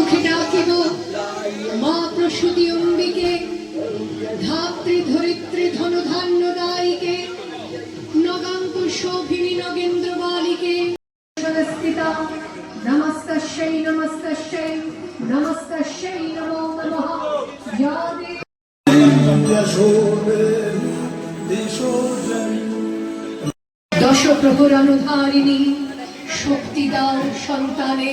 মুখে ডাকিব মা প্রসূতি অম্বিকে ধাত্রী ধরিত্রী ধনধান্য দায়ীকে নগাঙ্কু শোভিনী নগেন্দ্র বালিকে। স্থিতা নমস্তস্যৈ নমস্তস্যৈ নমস্তস্যৈ নমো নমঃ। যাদে দশ প্রহর অনুধারিণী শক্তি দাও সন্তানে।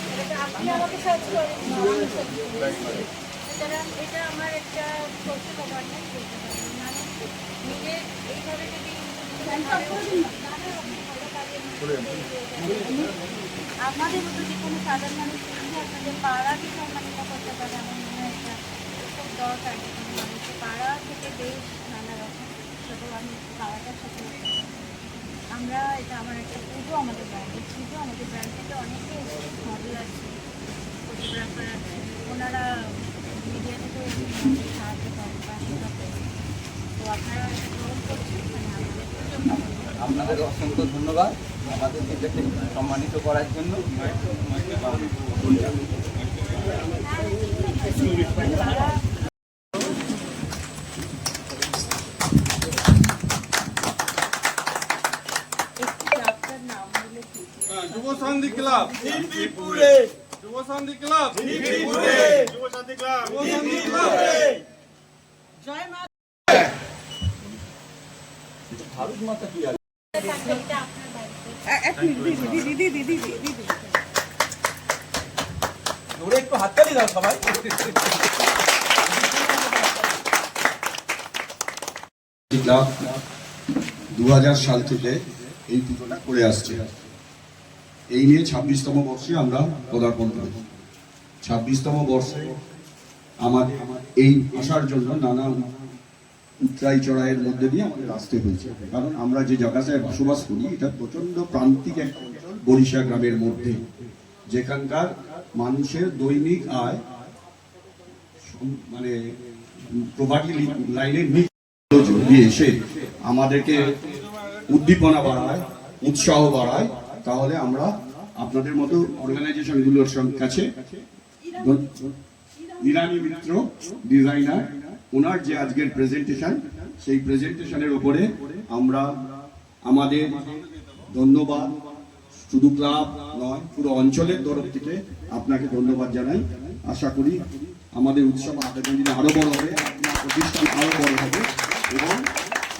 আপনি আমাকে সাহায্য করেন সুতরাং এটা আমার একটা ছোট্ট গভর্নেন্স বলতে পারেন। মানে নিজে এইভাবে যদি আমাদের মতো যে কোনো সাধারণ মানুষ আপনাদের পাড়াকে সম্মানিত করতে পারে? আমার মনে হয় এটা খুব দরকার। মানুষের পাড়া থেকে বেশ নানা রকম। ছোটো আমি পাড়াটার সাথে আমরা এটা আমার একটা পুজো আমাদের ব্র্যান্ডের পুজো আমাদের ব্র্যান্ড থেকে অনেকে মডেল আছে ফটোগ্রাফার আছে ওনারা মিডিয়া থেকে সাহায্য করেন পাশে থাকেন তো আপনারা এটা গ্রহণ করছেন মানে আমাদের পুজো আপনাদের অসংখ্য ধন্যবাদ। আমাদের দেখে সম্মানিত করার জন্য। যুব শান্তি ক্লাব। যুব শান্তি ক্লাব। যুব শান্তি ক্লাব ভারত মাতা কি আছে? এটা আপনার বাড়িতে ওরে একটু হাততালি দাও সবাই। ক্লাব দু হাজার সাল থেকে এই পুজোটা করে আসছে। এই নিয়ে ছাব্বিশতম বর্ষে আমরা পদার্পণ করি। ছাব্বিশতম বর্ষে আমার এই আসার জন্য নানা উত্তরাই চড়াইয়ের মধ্যে দিয়ে আমাদের আসতে হয়েছে। কারণ আমরা যে জায়গাটায় বসবাস করি, এটা প্রচণ্ড প্রান্তিক অঞ্চল, বরিশা গ্রামের মধ্যে। যেখানকার মানুষের দৈনিক আয় মানে প্রভার্টি লাইনের নিচে এসে আমাদেরকে উদ্দীপনা বাড়ায়, উৎসাহ বাড়ায় তাহলে আমরা আপনাদের মতো অর্গানাইজেশনগুলোর কাছে ইরানি মিত্র, ডিজাইনার, ওনার যে আজকের প্রেজেন্টেশন সেই প্রেজেন্টেশনের উপরে আমরা আমাদের ধন্যবাদ। শুধু ক্লাব নয়, পুরো অঞ্চলের তরফ থেকে আপনাকে ধন্যবাদ জানাই। আশা করি আমাদের উৎসব আগামী দিনে আরও বড় হবে আপনার প্রতিষ্ঠান আরও বড় হবে এবং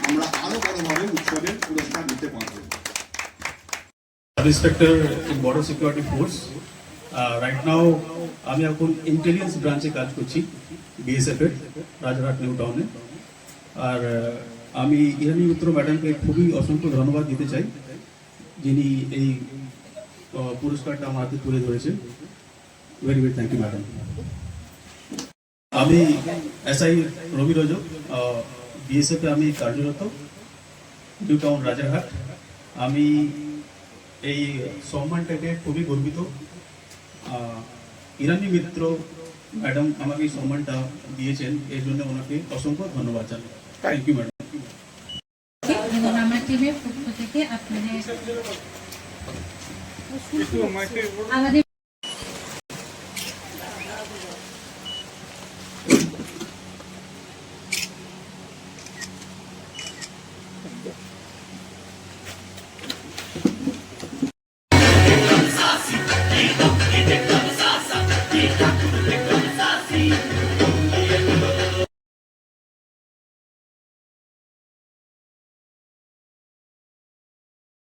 আমরা আরও বড়ভাবে উৎসবের পুরস্কার দিতে পারব sub inspector in border security force right now আমি এখন ইন্টেলিজেন্স ব্রাঞ্চে কাজ করছি বিএসএফ এর রাজারহাট নিউ টাউনে আর আহ, আমি ইরানি মিত্র ম্যাডামকে খুবই অসংখ্য ধন্যবাদ দিতে চাই যিনি এই আহ, পুরস্কারটা আমার হাতে তুলে ধরেছেন। Very very thank you madam আমি এসআই রবি রজক বিএসএফে আমি কার্যরত নিউ টাউন রাজারহাট। আমি এই সম্মানটাকে খুবই গর্বিত। আহ, ইরানি মিত্র ম্যাডাম আমাকে এই সম্মানটা দিয়েছেন এর জন্য ওনাকে অসংখ্য ধন্যবাদ জানাই। Thank you madam. এবং আমার টিমের পক্ষ থেকে আপনাদের